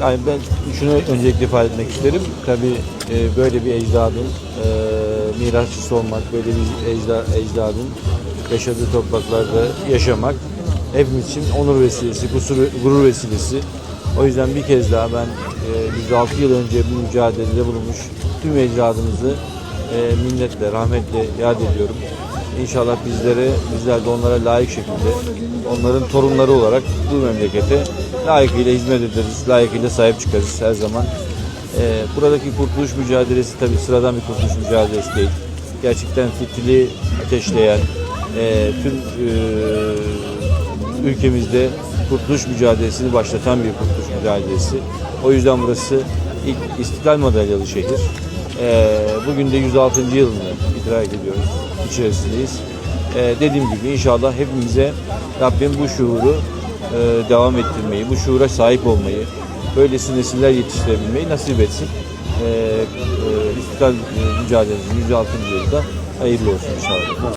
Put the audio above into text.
Yani ben şunu öncelikle ifade etmek isterim. Tabii e, böyle bir ecdadın e, mirasçısı olmak, böyle bir ecda, ecdadın yaşadığı topraklarda yaşamak hepimiz için onur vesilesi, kusur, gurur vesilesi. O yüzden bir kez daha ben e, 106 yıl önce bu mücadelede bulunmuş tüm ecdadımızı e, minnetle, rahmetle yad ediyorum. İnşallah bizlere, bizler de onlara layık şekilde onların torunları olarak bu memlekete layıkıyla hizmet ederiz, layıkıyla sahip çıkarız her zaman. Ee, buradaki kurtuluş mücadelesi tabii sıradan bir kurtuluş mücadelesi değil. Gerçekten fitili ateşleyen, e, tüm e, ülkemizde kurtuluş mücadelesini başlatan bir kurtuluş mücadelesi. O yüzden burası ilk İstiklal Madalyalı şehir. Ee, bugün de 106. yılını idrak ediyoruz, içerisindeyiz. Ee, dediğim gibi inşallah hepimize Rabbim bu şuuru e, devam ettirmeyi, bu şuura sahip olmayı, böylesi nesiller yetiştirebilmeyi nasip etsin. Ee, e, İstiklal e, mücadelesinin 106. yılda hayırlı olsun inşallah.